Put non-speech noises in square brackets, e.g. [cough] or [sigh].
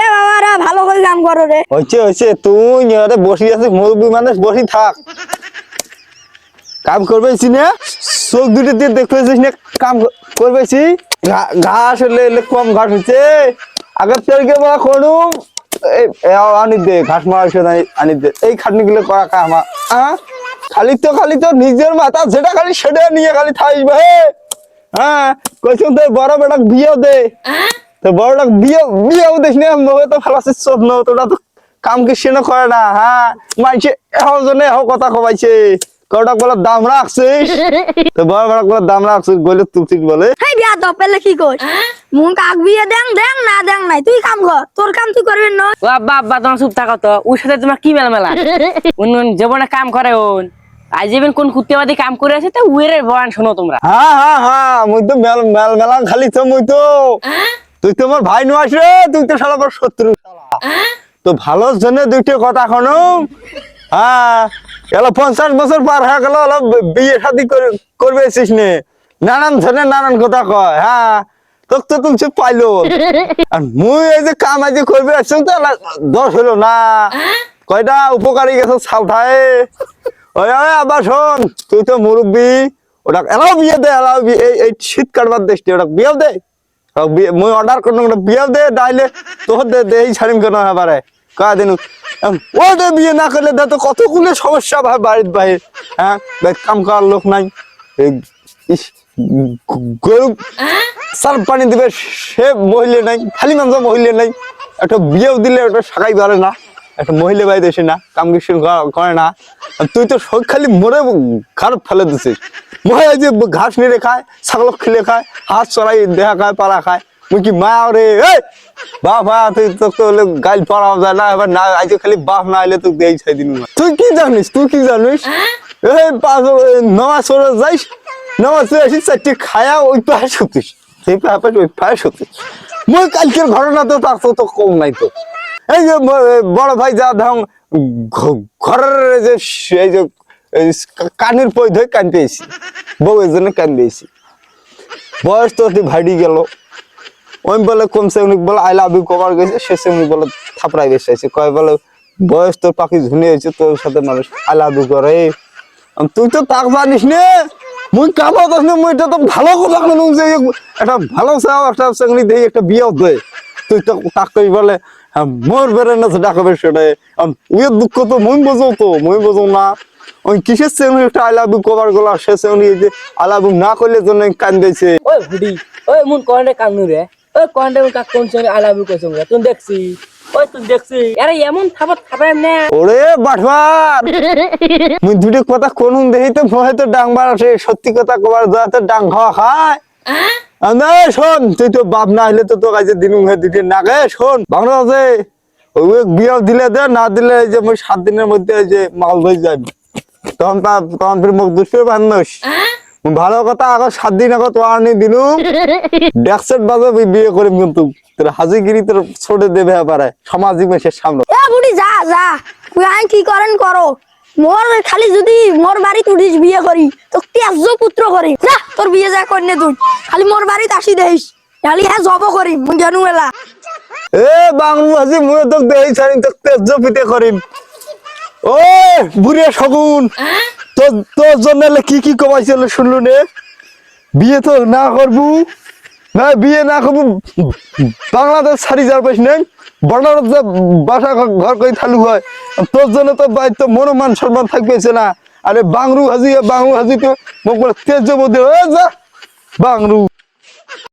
এ বাবারা ভালো করে কাম করো রে। হয়েছে হয়েছে তুই বসে আছিস মুরব্বী মানুষ বসে থাক। কাম করবেছি না চোখ দুটো দিয়ে দেখতেছিস না কাম করবেছি ঘাস হলে এলে কম ঘাস হচ্ছে আগের তেলকে বলা করুম আনি দে ঘাস মারা ওষুধ আনি দে। এই খাটনি গুলো করা কাম হ্যাঁ খালি তো খালি তো নিজের মাথা যেটা খালি সেটা নিয়ে খালি থাকবে হ্যাঁ কইছুন তো বড় বেটা বিয়ে দে। তো বড়টা বিয়ে বিয়েও দেখ না নবে তো ফেলাছে চোখ ন তোরা তো কাম কিছু না করে না হ্যাঁ মাইছে এহো জনে এহো কথা কবাইছে। বলে দাম রাখছিস? তো বড় বড় বলে দাম রাখছিস বলে তুই ঠিক বলে। হেই বিয়া তো পেলে কি কই মুন কাক বিয়ে দেন দেন না দেন নাই। তুই কাম কর তোর কাম তুই করবি না। ও আব্বা আব্বা তোমার চুপ থাকো তো। ওর সাথে তোমার কি মেলামেলা? [laughs] উন উন জীবনে কাম করে ওন আজ যেবেন কোন কুত্তেবাদি কাম করে আছে তো উয়ের বয়ান শোনো তোমরা। হ্যাঁ হ্যাঁ হ্যাঁ মুই তো মেল মেল মেলা খালি তো মুই তো। তুই তো আমার ভাই নয় রে তুই তো শালা আমার শত্রু তো ভালোর জন্য দুইটা কথা শোনো হ্যাঁ এলো পঞ্চাশ বছর পার হয়ে গেল এলো বিয়ে শাদি করবে এসিস নে। নানান ধরনের নানান কথা কয় হ্যাঁ। তোক তো তুমি পাইলো। আর মুই এই যে কাম আজ করবে আসছো তো দশ হলো না। কয়টা উপকারী গেছে সাউঠায় ওই আবার শোন তুই তো মুরব্বী ওটা এলাও বিয়ে দে এলাও এই এই শীত কাটবার দেশ ওটা বিয়েও দে। মুই অর্ডার করলাম ওটা বিয়েও দে ডাইলে তোর দে দেই ছাড়িম কেন এবারে কয়া দিন ও দে বিয়ে না করলে দে তো কতগুলো সমস্যা ভাই বাড়ির বাইরে হ্যাঁ কাম করার লোক নাই গরু সার পানি দিবে সে মহিলা নাই খালি মানুষ মহিলা নাই একটা বিয়েও দিলে ওটা সাকাই পারে না একটা মহিলা বাড়ি দেশে না কাম কিছু করা- না। তুই তো শোক খালি মরে খারাপ ফেলে দিছিস। মহিলা যে ঘাস নিয়ে খায় ছাগল খেলে খায় হাত চড়াই দেখা খায় পাড়া খায় তুই কি মা রে? এই বাবা তুই তো তো হলে গাইল পড়াও যায় না এবার না আজ খালি বাপ না আইলে তুই দেই ছাই দিন তুই কি জানিস তুই কি জানিস? এই পাঁচ নমাজ সরে যাইস নমাজ পড়ে আসিস চারটে খায়া ওই পায়ে শুতিস। সেই পায়ে ওই পায়ে শুতিস। মই কালকের ঘটনা তো তার তো তো কম নাই তো। এই যে বড় ভাই যা ধর ঘ- ঘরের যে এই যে কানের পই ধরে কান পেয়েছি। বউ এর জন্য কান পেয়েছি। বয়স তো অতি ভাইডি গেল। ওই বলে কমসে উনি বলে আই লাভ ইউ কভার গেছে শেষে উনি বলে থাপড়াই বেসে আছে কয় বলে, বয়স তোর পাখি ঝুনে হয়েছে, তোর সাথে মানুষ আই ইউ করে। তুই তো তাক জানিস নে? মুই কামত না, মুই এটা তো ভালো কথা শুনু যে, একটা ভালো চাও, একটা চাকরি দিয়ে একটা বিয়েও দে তুই তো তাক কই বলে হ্যাঁ, মোর বেড়ে না ডাকবে সেটাই উয়ের দুঃখ তো মুই বোঝো তো মুই বোঝো না। ওই কিসের চেউনি? একটা আই লাভ ইউ কভারগুলো সে চেউনি যে আই লাভ ইউ না করলে জন্য কান্দেছে ওই হুডি ওই মুন কন্ডে কান্নু রে ওই কন্ডে মুন কাক কোন আলাবু কইছং রে তুই দেখছি। ওই তুই দেখছি। আরে এমন না। ওরে বাটবার মুই দুটো কথা কোন দেখি তো মনে তো ডাং বাড়াছে সত্যি কথা কবার যা তো ডাং খাওয়া খায়। না শোন তুই তো বাপ না হইলে তো তো দিন দিতে না গে শোন বাংলাদেশে ওই বিয়ে দিলে দে না দিলে এই যে মুই সাত দিনের মধ্যে এই যে মাল যাবি তখন তা তখন ফির মুখ দুষ্পের বান্ধস ভালো কথা আগত সাত দিন আগত ওয়ার্নি দিলুম ডেক্সেট বাজে বিয়ে করিম কিন্তু। তোর হাজিগিরি তোর ছোটে দেবে পারে সামাজিক মেসের সামনে। বুড়ি যা যা। কি করেন করো। মোর খালি যদি মোর বাড়িতে উঠিস বিয়ে করি তো তেজ পুত্র করি যা তোর বিয়ে যা করিনে তুই খালি মোর বাড়িতে আসি দেখিস খালি হ্যাঁ জব করি মুই জানু এলা। এ বাংলু আজি মুয়ে তোক দেই ছাড়ি তোক তেজ পিতে করিম ও বুড়িয়া শগুন তোর তোর জন্য কি কি কমাইছিল শুনলু নে বিয়ে তো না করবু না বিয়ে না করব, বাংলাদেশ সারি যার পাইস নেই। বর্ডার বাসা ঘর করে থালু হয়। তোর জন্য তো তো মনোমান সম্মান থাকবেছে না। আরে বাংরু হাজি বাংরু হাজি তো বলে তেজ মধ্যে যা, বাংরু।